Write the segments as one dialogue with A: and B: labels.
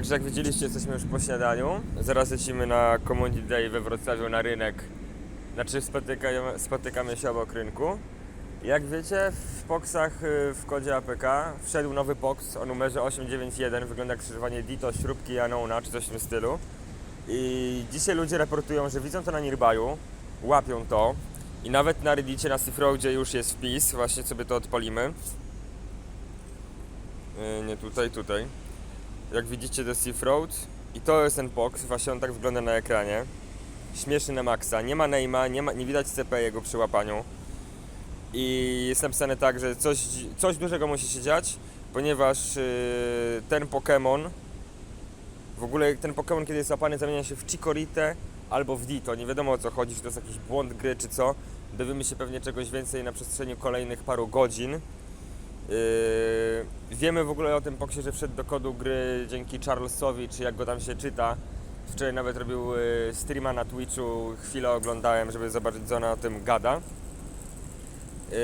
A: Także jak widzieliście, jesteśmy już po śniadaniu. Zaraz lecimy na Community Day we Wrocławiu na rynek. Znaczy spotykamy, spotykamy się obok rynku. Jak wiecie, w Poksach y, w kodzie APK wszedł nowy Pox o numerze 891. Wygląda jak skrzyżowanie Dito, śrubki i Anona, czy coś w tym stylu. I dzisiaj ludzie raportują, że widzą to na Nearbyu, łapią to. I nawet na Reddicie, na Seafroadzie już jest wpis, właśnie sobie to odpalimy. Yy, nie tutaj, tutaj. Jak widzicie jest Sea Road i to jest ten box, właśnie on tak wygląda na ekranie. Śmieszny na maksa, nie ma name'a, nie, ma, nie widać CP jego przy łapaniu. I jest napisane tak, że coś, coś dużego musi się dziać, ponieważ yy, ten Pokémon, w ogóle ten Pokémon kiedy jest łapany zamienia się w Chikorite albo w Ditto, nie wiadomo o co chodzi, czy to jest jakiś błąd gry czy co. Dowiemy się pewnie czegoś więcej na przestrzeni kolejnych paru godzin. Yy, wiemy w ogóle o tym poksie, że wszedł do kodu gry dzięki Charlesowi, czy jak go tam się czyta. Wczoraj nawet robił yy, streama na Twitchu, chwilę oglądałem, żeby zobaczyć co ona o tym gada. Yy,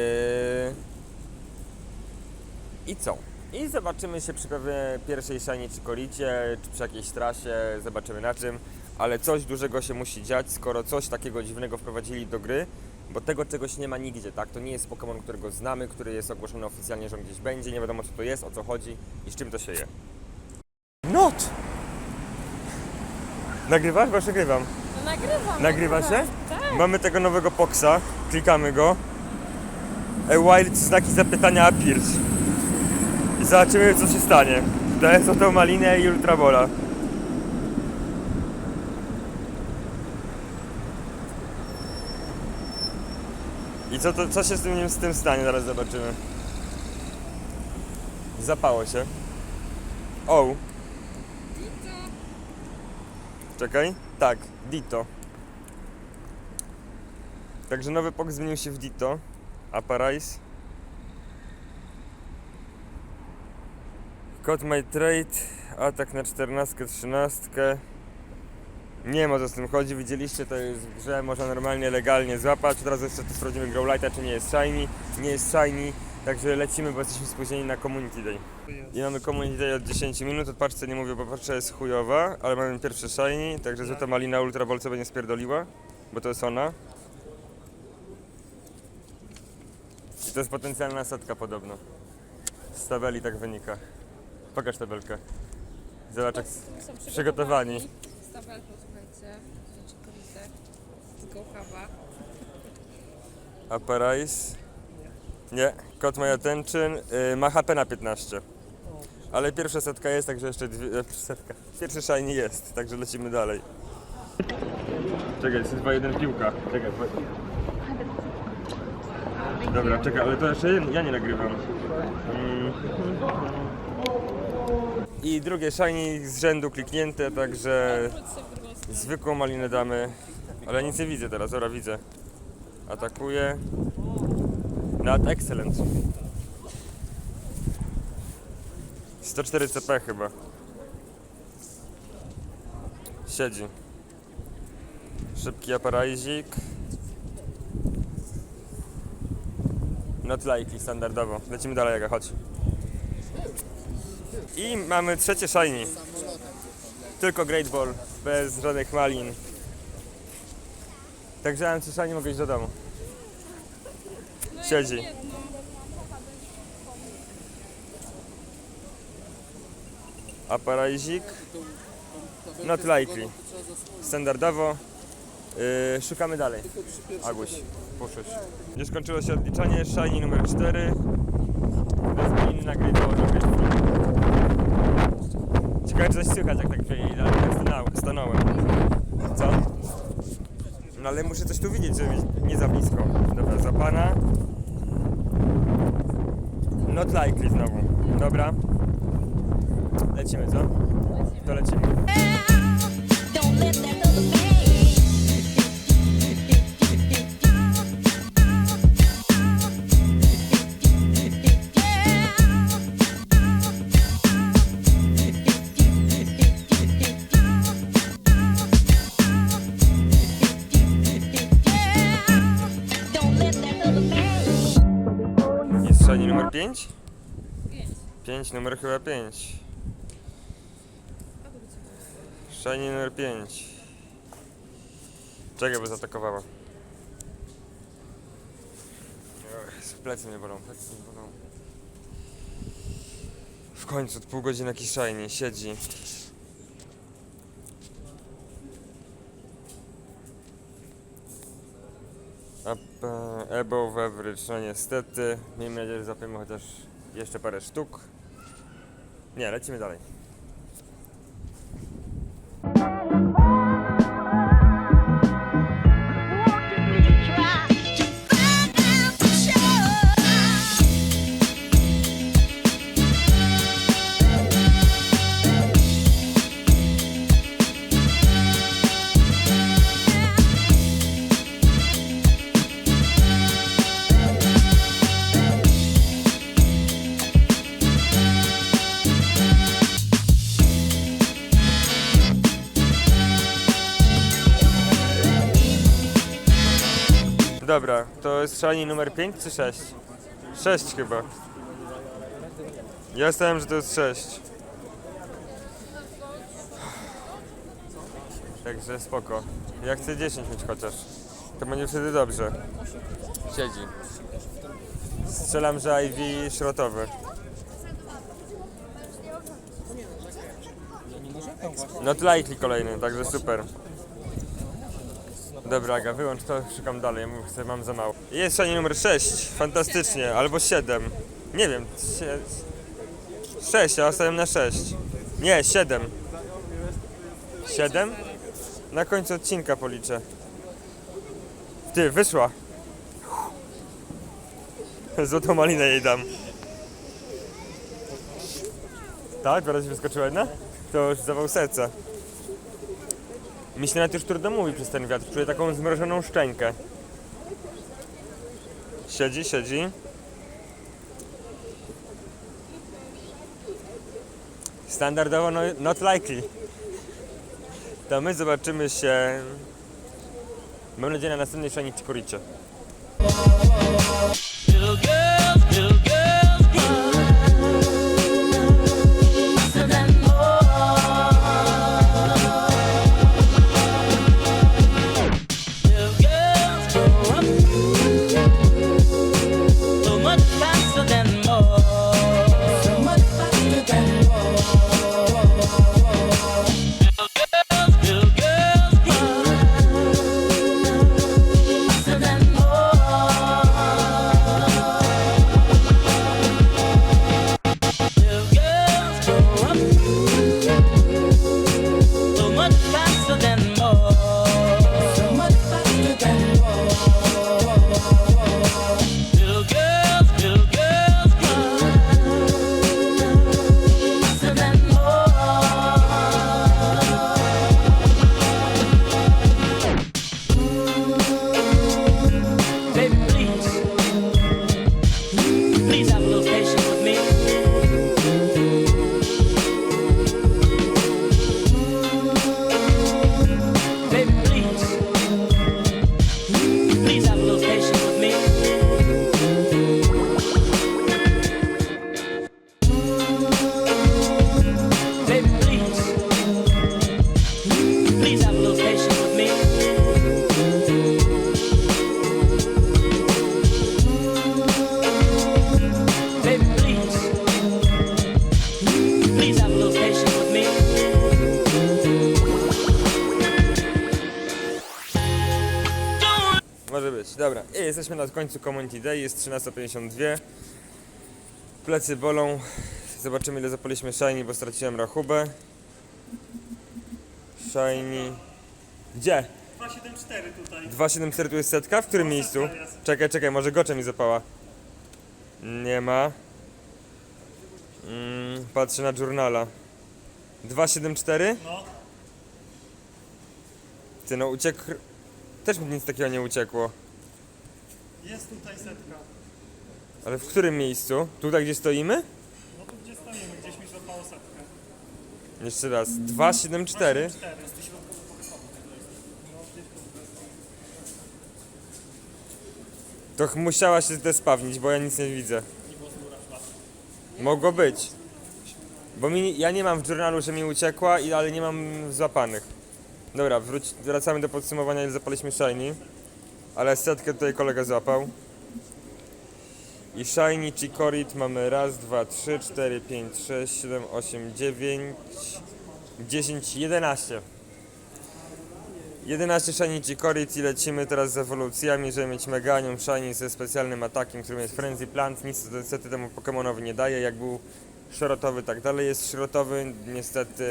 A: I co? I zobaczymy się przy pierwszej szani czy kolicie, czy przy jakiejś trasie, zobaczymy na czym. Ale coś dużego się musi dziać, skoro coś takiego dziwnego wprowadzili do gry, bo tego czegoś nie ma nigdzie, tak? To nie jest Pokémon, którego znamy, który jest ogłoszony oficjalnie, że on gdzieś będzie, nie wiadomo co to jest, o co chodzi i z czym to się je. Not! Nagrywasz? Bo nagrywam.
B: No nagrywam.
A: Nagrywa się?
B: Tak.
A: Mamy tego nowego Poxa, klikamy go. A wild znaki zapytania appears. I zobaczymy co się stanie. To jest oto malinę i ultrabola. I co, to, co się z tym, z tym stanie, zaraz zobaczymy. Zapało się. O. Czekaj. Tak, Dito. Także nowy pok zmienił się w Dito. Aparais. Kod My Trade. Atak na 14, 13. Nie o co z tym chodzi, widzieliście, to jest w grze, można normalnie, legalnie złapać. Teraz jeszcze tu sprawdzimy Growlighta, czy nie jest shiny. Nie jest shiny, także lecimy, bo jesteśmy spóźnieni na Community Day. I mamy Community Day od 10 minut, od paczce nie mówię, bo paczka jest chujowa, ale mamy pierwsze shiny, także złota malina Ultra sobie nie spierdoliła, bo to jest ona. I to jest potencjalna setka podobno. Z tabeli tak wynika. Pokaż tabelkę. Zobacz jak
B: Są
A: przygotowani.
B: Z Z Gołchawa.
A: Aparais. Nie, kod my attention. Yy, ma HP na 15. Ale pierwsza setka jest, także jeszcze dwie, e, setka. Pierwszy shiny jest, także lecimy dalej. Czekaj, jest 2-1 piłka. Czekaj. Dobra, czekaj, ale to jeszcze jeden, ja nie nagrywam. Mm. I drugie shiny z rzędu kliknięte, także zwykłą malinę damy. Ale nic nie widzę teraz, dobra widzę. Atakuje. Nad excellent. 104 CP chyba. Siedzi. Szybki aparaizik. Not likely, standardowo. Lecimy dalej, Jaga, chodź. I mamy trzecie shiny. Tylko Great Ball, bez żadnych malin. Także mam trzy shiny, mogę iść do domu. Siedzi.
B: jedną.
A: Aparaizik. Not likely. Standardowo. Yy, szukamy dalej. Aguś, poszłeś. Nie skończyło się odliczanie. Shiny numer 4. Bez inna gry Ciekawe czy coś słychać jak tak tak stanął- stanąłem. Co? No ale muszę coś tu widzieć, żeby nie za blisko. Dobra, za pana. Not likely znowu. Dobra. Lecimy, co? To lecimy. 5?
B: Pięć.
A: 5, numer chyba 5. Shiny numer 5. Czekaj, bo zaatakowała. Ech, Plecy mnie bolą, plecy mnie bolą. W końcu, od pół godziny jakiś shiny, siedzi. E, above average, no niestety. Miejmy nadzieję, że zapiemy chociaż jeszcze parę sztuk. Nie, lecimy dalej. Dobra, to jest shiny numer 5 czy 6? 6 chyba. Ja stałem, że to jest 6. Także spoko. Ja chcę 10 mieć chociaż. To będzie wtedy dobrze. Siedzi. Strzelam, że IV szrotowy. Not likely kolejny, także super. Dobra, Aga, wyłącz to, szukam dalej, ja mówię, mam za mało. Jest szanie numer 6, fantastycznie, albo 7. Nie wiem, 6, ja ostatniam na 6. Nie, 7. 7? Na końcu odcinka policzę. Ty, wyszła. Złotą malinę jej dam. Tak, teraz wyskoczyła jedna? To już zawał serca. Mi się nawet już trudno mówi przez ten wiatr. Czuję taką zmrożoną szczękę. Siedzi, siedzi. Standardowo no, not likely. To my zobaczymy się... Mam nadzieję na następnej szani dobra. I jesteśmy na końcu Community Day, jest 13.52. Plecy bolą. Zobaczymy ile zapaliśmy shiny, bo straciłem rachubę. Shiny... Gdzie?
C: 274 tutaj.
A: 274 tu jest setka? W którym miejscu? Czekaj, czekaj, może gocze mi zapała. Nie ma. Mm, patrzę na journala. 274?
C: No,
A: Ty no uciekł... Też mi nic takiego nie uciekło.
C: Jest tutaj setka.
A: Ale w którym miejscu? Tutaj gdzie stoimy?
C: No tu gdzie stoimy, gdzieś mi złapało setkę.
A: Jeszcze raz. 274.
C: 4.
A: To ch- musiała się zdespawnić, bo ja nic nie widzę. Mogło być. Bo mi, ja nie mam w journalu, że mi uciekła, i- ale nie mam złapanych. Dobra, wróć, wracamy do podsumowania, ile zapaliśmy shiny. Ale setkę tutaj kolega złapał. I shiny Chicorit mamy raz, dwa, trzy, cztery, pięć, sześć, siedem, osiem, dziewięć, dziesięć, jedenaście. 11 shiny Chicorit i lecimy teraz z ewolucjami, żeby mieć Meganium shiny ze specjalnym atakiem, którym jest Frenzy Plant. Nic niestety temu Pokemonowi nie daje. Jak był szrotowy, tak dalej jest szrotowy. Niestety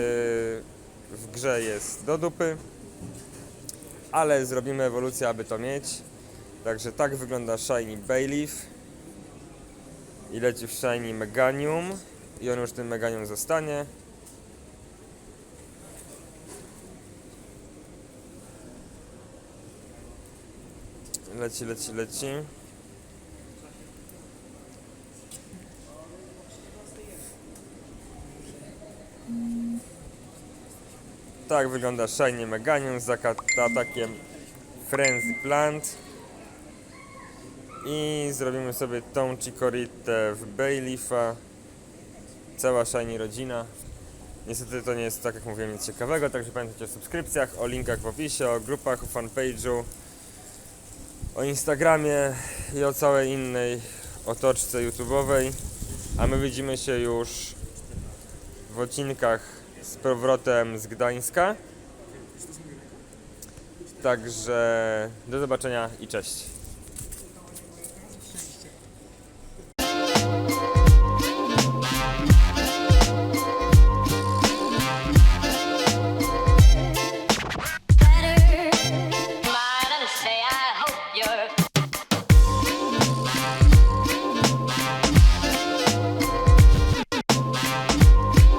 A: w grze jest do dupy. Ale zrobimy ewolucję, aby to mieć. Także tak wygląda Shiny Bayleaf. I leci w Shiny Meganium. I on już tym Meganium zostanie. Leci, leci, leci. Tak wygląda Shiny Meganium z atakiem Frenzy Plant. I zrobimy sobie tą Chicoritę w Bayleafa. Cała Shiny rodzina. Niestety to nie jest, tak jak mówiłem, nic ciekawego, także pamiętajcie o subskrypcjach, o linkach w opisie, o grupach, o fanpage'u, o Instagramie i o całej innej otoczce YouTube'owej. A my widzimy się już w odcinkach z powrotem z Gdańska. Także do zobaczenia i cześć.